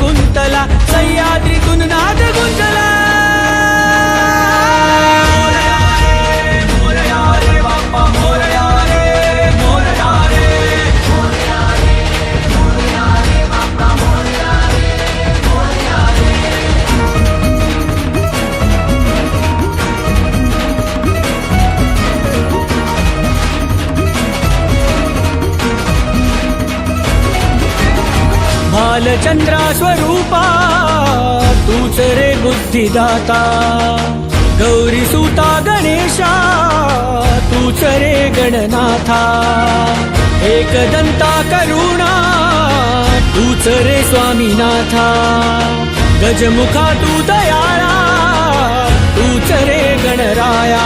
गुंतला सह्याद्रीतून नाद गुंजला बालचंद्रा स्वरूपा तूच रे बुद्धिदाता. गौरी सुता गणेशा तूच रे गणनाथा. एकदंता करुणा तूच रे स्वामीनाथा. गजमुखा तू दयाळा तूच रे गणराया.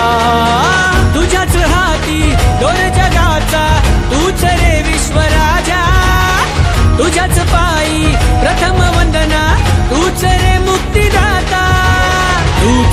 तुझ्याच हाती दोर जगाचा तूच रे विश्वराजा. तुझ्याच पा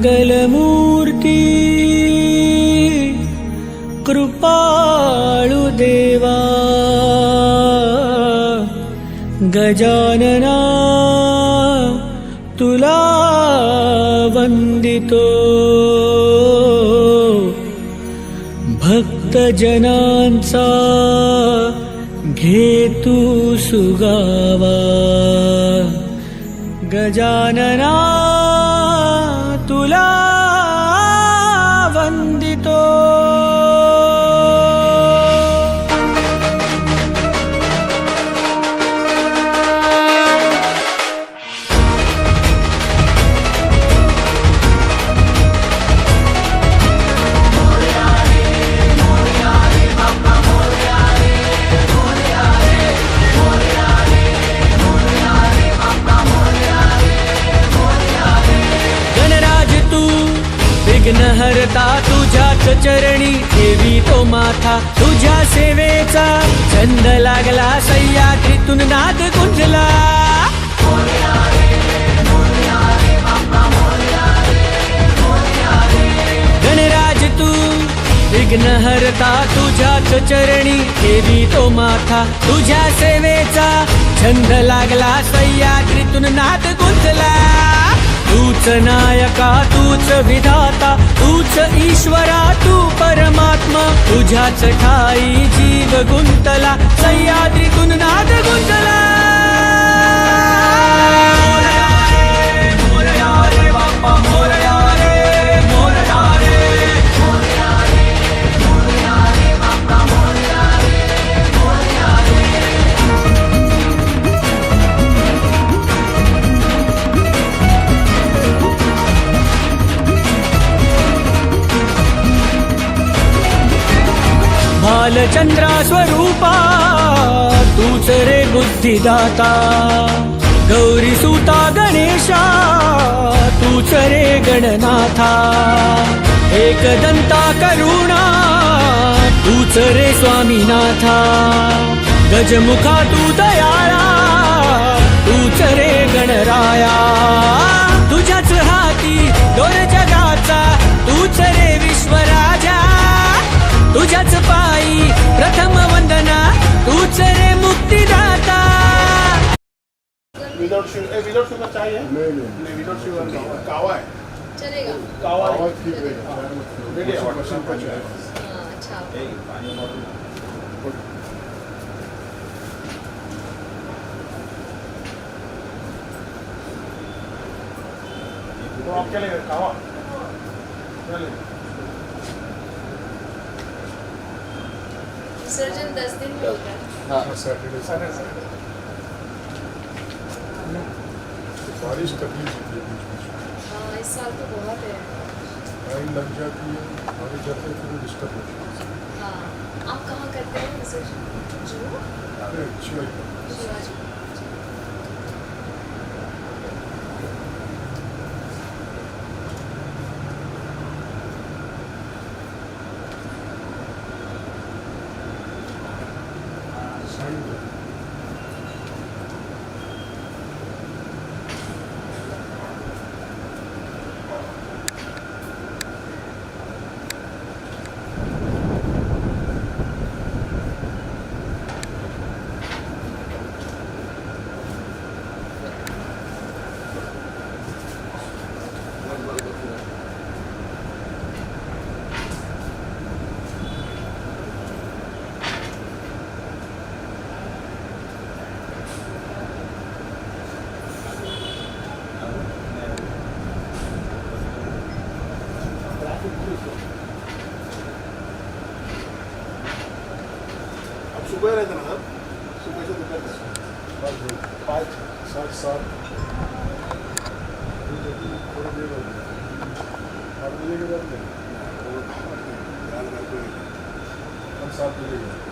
मङ्गलमूर्ती कृपाळु देवा। गजानना तुला वन्दितो भक्तजनांचा घेतु सुगावा। गजानना celular. देवी तो माथा तुझ्या सेवेचा. छंद लागला सह्याद्रीतून नाद गुंजला. गणराज तू विघ्नहरता तुझ्याच चरणी. देवी तो माथा तुझ्या सेवेचा. छंद लागला सह्याद्रीतून नाद गुंजला. तूच नायका तूच विधाता तूच ईश्वरा तू परमात्मा. तुझ्याच ठाई जीव गुंतला सह्याद्रीतून नाद गुंजला चंद्रा स्वरूपा तूच रे बुद्धिदाता. गौरी सुता गणेशा तूच रे गणनाथा. एकदंता करुणा तूच रे स्वामीनाथा. गजमुखा तू दयाळा तूच रे गणराया. तुझ्याच हाती दोन जगाचा तूच रे विश्वराजा. तुझ्याच पा विदाउट शुगर चाहिए नहीं नहीं. नहीं विदाउट शुगर कावा है चलेगा. कावा है आवाज ठीक करो। रेडी है मशीन पर हाँ, अच्छा. तो आप क्या लेंगे कावा. क्या लेंगे विसर्जन दस दिन में होता है. हाँ सैटरडे सैटरडे सैटरडे बारिश तकलीफ होती है बीच बीच हाँ इस साल तो बहुत है। लाइन लग जाती है आगे जाते फिर डिस्टर्ब होती है। हाँ आप कहाँ करते हैं? विसर्जन जू। शिवाजी। सुबह रहते ना सर सुबह से दोपहर पाँच सात सात। थोड़ा देर हो गई आठ बजे के बाद नहीं सात बजे गए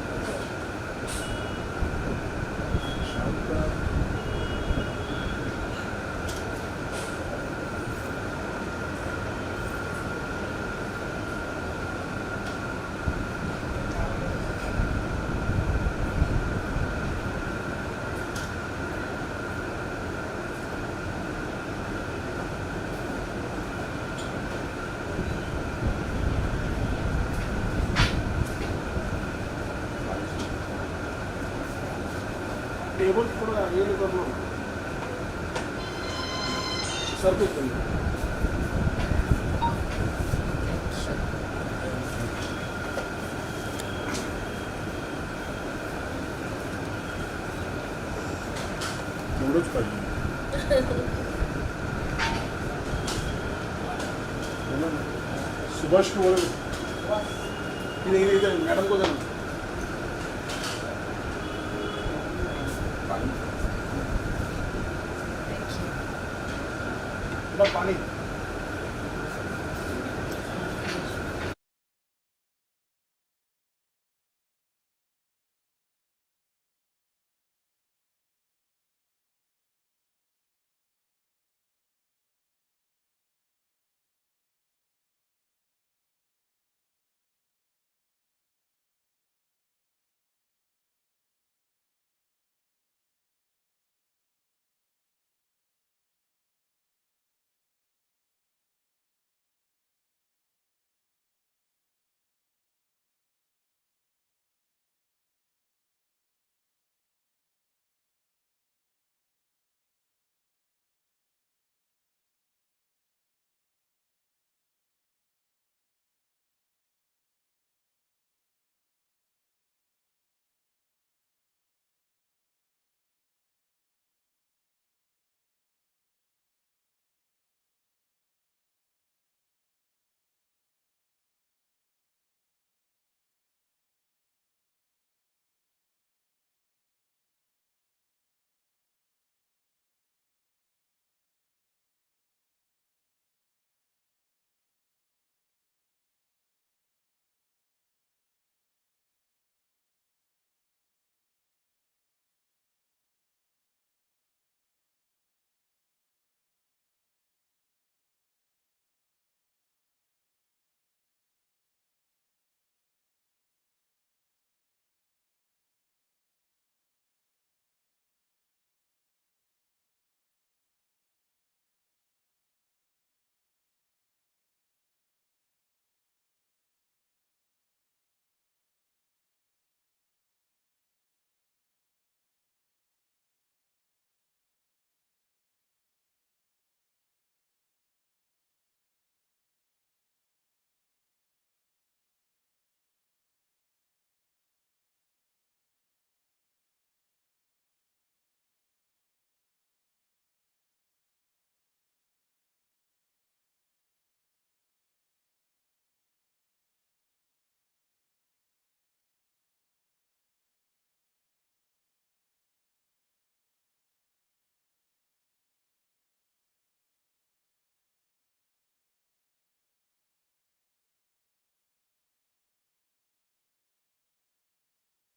टेबल थोड़ा ये कर लो सर पे करिए तेवढंच पाहिजे हो ना? सुभाष को बोले इधर इधर इधर मैडम को देना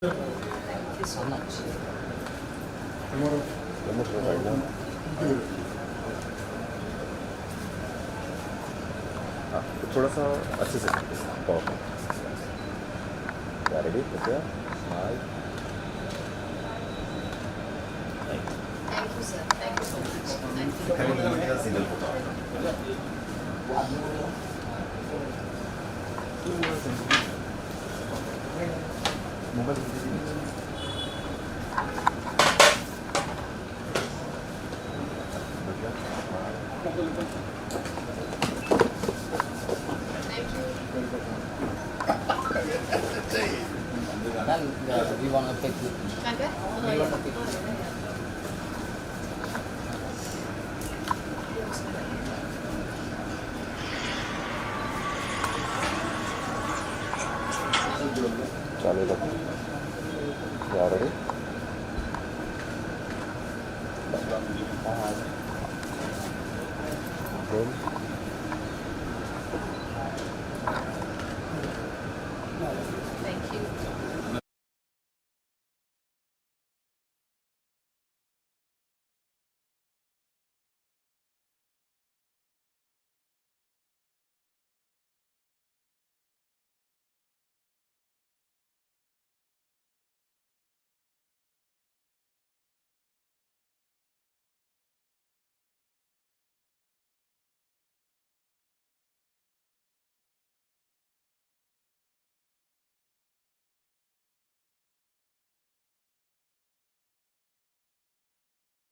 It's so much. 너무 들어가있나? 아, 골라서 아치스 어. 자, 레디? 됐어요? 마이. Thank you. Then uh, we want to pick the Kanka? we want to pick Di tengah dan.